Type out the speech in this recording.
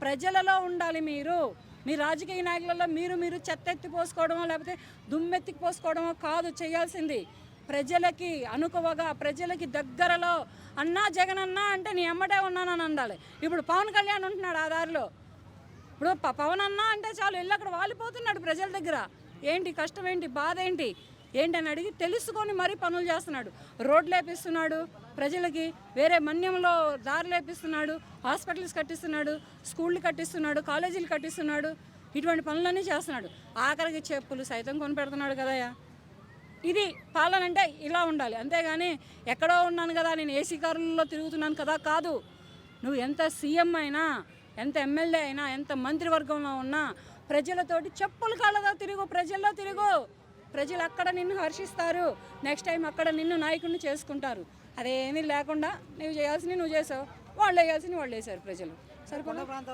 ప్రజలలో ఉండాలి మీరు. మీ రాజకీయ నాయకులలో మీరు మీరు చెత్త ఎత్తి పోసుకోవడమో లేకపోతే దుమ్మెత్తికి పోసుకోవడమో కాదు చేయాల్సింది. ప్రజలకి అనుకువగా ప్రజలకి దగ్గరలో అన్నా జగన్ అన్నా అంటే నీ ఎమ్మటే ఉన్నానని అండాలి ఇప్పుడు పవన్ కళ్యాణ్ ఉంటున్నాడు ఆ దారిలో. ఇప్పుడు ప- పవన్ అన్నా అంటే చాలు వెళ్ళి అక్కడ వాలిపోతున్నాడు ప్రజల దగ్గర. ఏంటి కష్టం ఏంటి? బాధ ఏంటి? ఏంటని అడిగి తెలుసుకొని మరీ పనులు చేస్తున్నాడు. రోడ్లు వేపిస్తున్నాడు ప్రజలకి వేరే మన్యంలో దారి లేపిస్తున్నాడు హాస్పిటల్స్ కట్టిస్తున్నాడు స్కూళ్ళు కట్టిస్తున్నాడు కాలేజీలు కట్టిస్తున్నాడు ఇటువంటి పనులన్నీ చేస్తున్నాడు. ఆఖరికి చెప్పులు సైతం కొనిపెడుతున్నాడు కదయ్యా. ఇది పాలన అంటే ఇలా ఉండాలి. అంతేగాని ఎక్కడో ఉన్నాను కదా నేను ఏసీ కారులలో తిరుగుతున్నాను కదా కాదు. నువ్వు ఎంత సీఎం అయినా ఎంత ఎమ్మెల్యే అయినా ఎంత మంత్రివర్గంలో ఉన్నా ప్రజలతోటి చెప్పులు కాళ్ళతో తిరుగు ప్రజల్లో తిరుగు. ప్రజలు అక్కడ నిన్ను హర్షిస్తారు. నెక్స్ట్ టైం అక్కడ నిన్ను నాయకుడిని చేసుకుంటారు. అదేమీ లేకుండా నువ్వు చేయాల్సింది నువ్వు చేసావు. వాళ్ళు వేయాల్సింది వాళ్ళు వేశారు ప్రజలు. సరిపోదా ప్రాంతం